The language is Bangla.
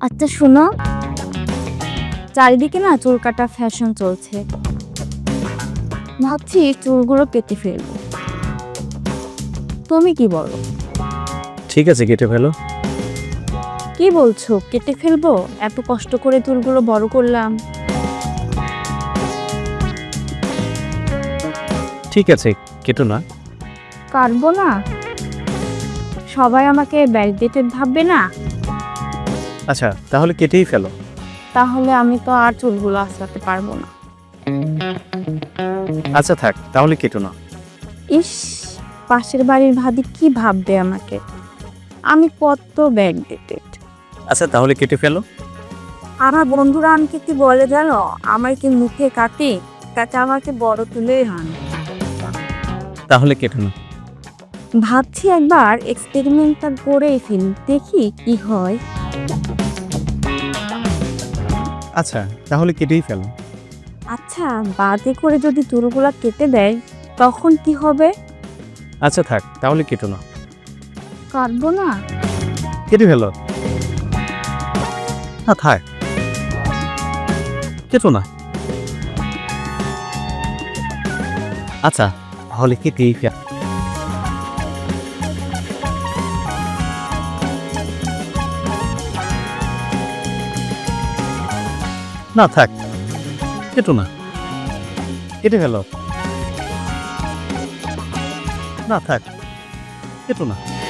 আচ্ছা শোনো। চারিদিকে না চুল কাটা ফ্যাশন চলছে। ভাবছি চুলগুলো কেটে ফেলব। তুমি কি বলো? ঠিক আছে কেটে ফেলো। কি বলছো? কেটে ফেলব? এত কষ্ট করে চুলগুলো বড় করলাম। ঠিক আছে কেটো না। কাটবো না? সবাই আমাকে ব্যারিডেটেড ভাববে না? আচ্ছা তাহলে কেটেই ফেলো। তাহলে আমি তো আর চুলগুলো আসাতে পারব না। আচ্ছা থাক তাহলে কেটো না। ইস পাশের বাড়ির ভাবি কি ভাববে আমাকে? আমি কত ব্যাকডেটেড আচ্ছা তাহলে কেটে ফেলো। আমার বন্ধুরা আমাকে কি বলে জানো? আমার কি মুখে কাটে? তাতে আমাকে বড় তুলে হান। তাহলে কেটো না ভাবছি একবার এক্সপেরিমেন্টটা করেই ফেলি দেখি কি হয়। আচ্ছা তাহলে কেটেই ফেলো। আচ্ছা বাদে করে যদি চুলগুলা কেটে দেয় তখন কি হবে? আচ্ছা থাক তাহলে কেটো না কাটবো না? কেটে ফেলো। না থাক। কেটো না। আচ্ছা কেটেই ফেল না থাক। কেটো না। কেটে ফেলো। না থাক। কেটো না।